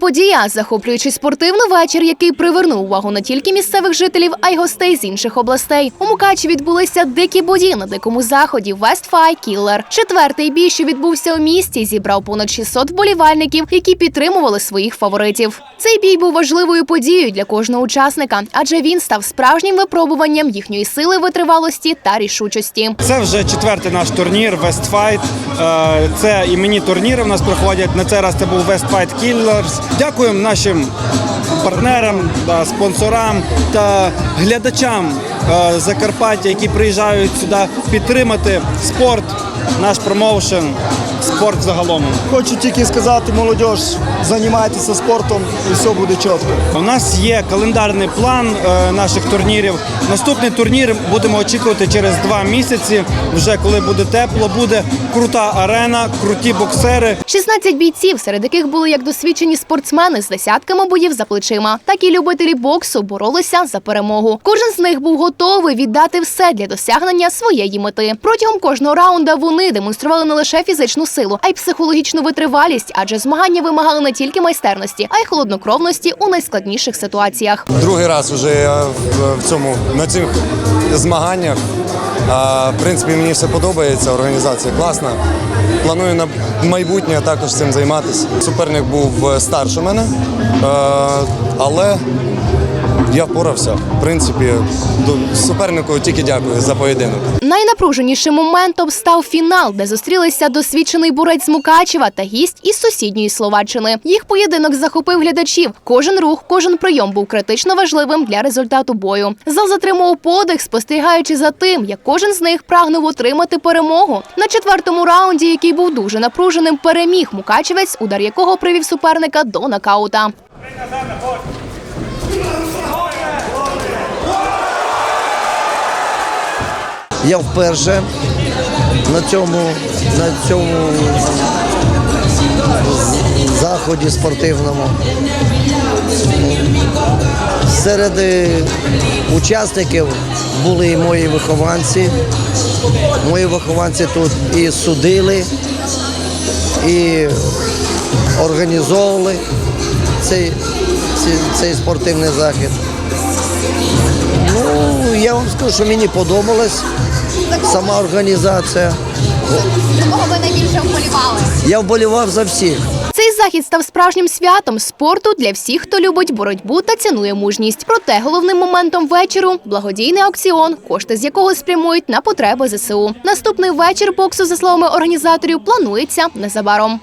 подія, захоплюючий спортивний вечір, який привернув увагу не тільки місцевих жителів, а й гостей з інших областей. У Мукачі відбулися дикі бої на дикому заході Westfy Killer. Четвертий бій, що відбувся у місті, зібрав понад 600 вболівальників, які підтримували своїх фаворитів. Цей бій був важливою подією для кожного учасника, адже він став справжнім випробуванням їхньої сили, витривалості та рішучості. Це вже четвертий наш турнір. Е, Це іменні турніри в нас проходять. На цей раз це був Westfight Killers. Дякуємо нашим партнерам, спонсорам та глядачам е, Закарпаття, які приїжджають сюди підтримати спорт, наш промоушен, спорт загалом. Хочу тільки сказати, молодь, займайтеся спортом і все буде чітко. У нас є календарний план е, наших турнірів. Наступний турнір будемо очікувати через два місяці. Вже коли буде тепло, буде крута арена, круті боксери. 16 бійців, серед яких були як досвідчені спортсмени з десятками боїв за плечима, так і любителі боксу боролися за перемогу. Кожен з них був готовий віддати все для досягнення своєї мети. Протягом кожного раунда вони демонстрували не лише фізичну силу, а й психологічну витривалість, адже змагання вимагали не тільки майстерності, а й холоднокровності у найскладніших ситуаціях. Другий раз вже я в в цьому на цих змаганнях. В принципі, мені все подобається. Організація класна. Планую на майбутнє також цим займатися. Суперник був е, старше мене, е, але я впорався. В принципі, до супернику тільки дякую за поєдинок. Найнапруженішим моментом став фінал, де зустрілися досвідчений бурець з Мукачева та гість із сусідньої Словаччини. Їх поєдинок захопив глядачів. Кожен рух, кожен прийом був критично важливим для результату бою. Зал затримував подих, спостерігаючи за тим, як кожен з них прагнув отримати перемогу. На четвертому раунді, який був дуже напруженим, переміг Мукачевець, удар якого привів суперника до нокаута. Я вперше на цьому, на цьому заході спортивному. Серед е, учасників були і мої вихованці. Мої вихованці тут і судили, і організовували цей, цей, цей спортивний захід. Ну, я вам скажу, що мені подобалась сама організація. Кого ви найбільше вболівали? Я вболівав за всіх. Цей захід став справжнім святом спорту для всіх, хто любить боротьбу та цінує мужність. Проте головним моментом вечору благодійний аукціон, кошти з якого спрямують на потреби ЗСУ. Наступний вечір боксу, за словами організаторів, планується незабаром.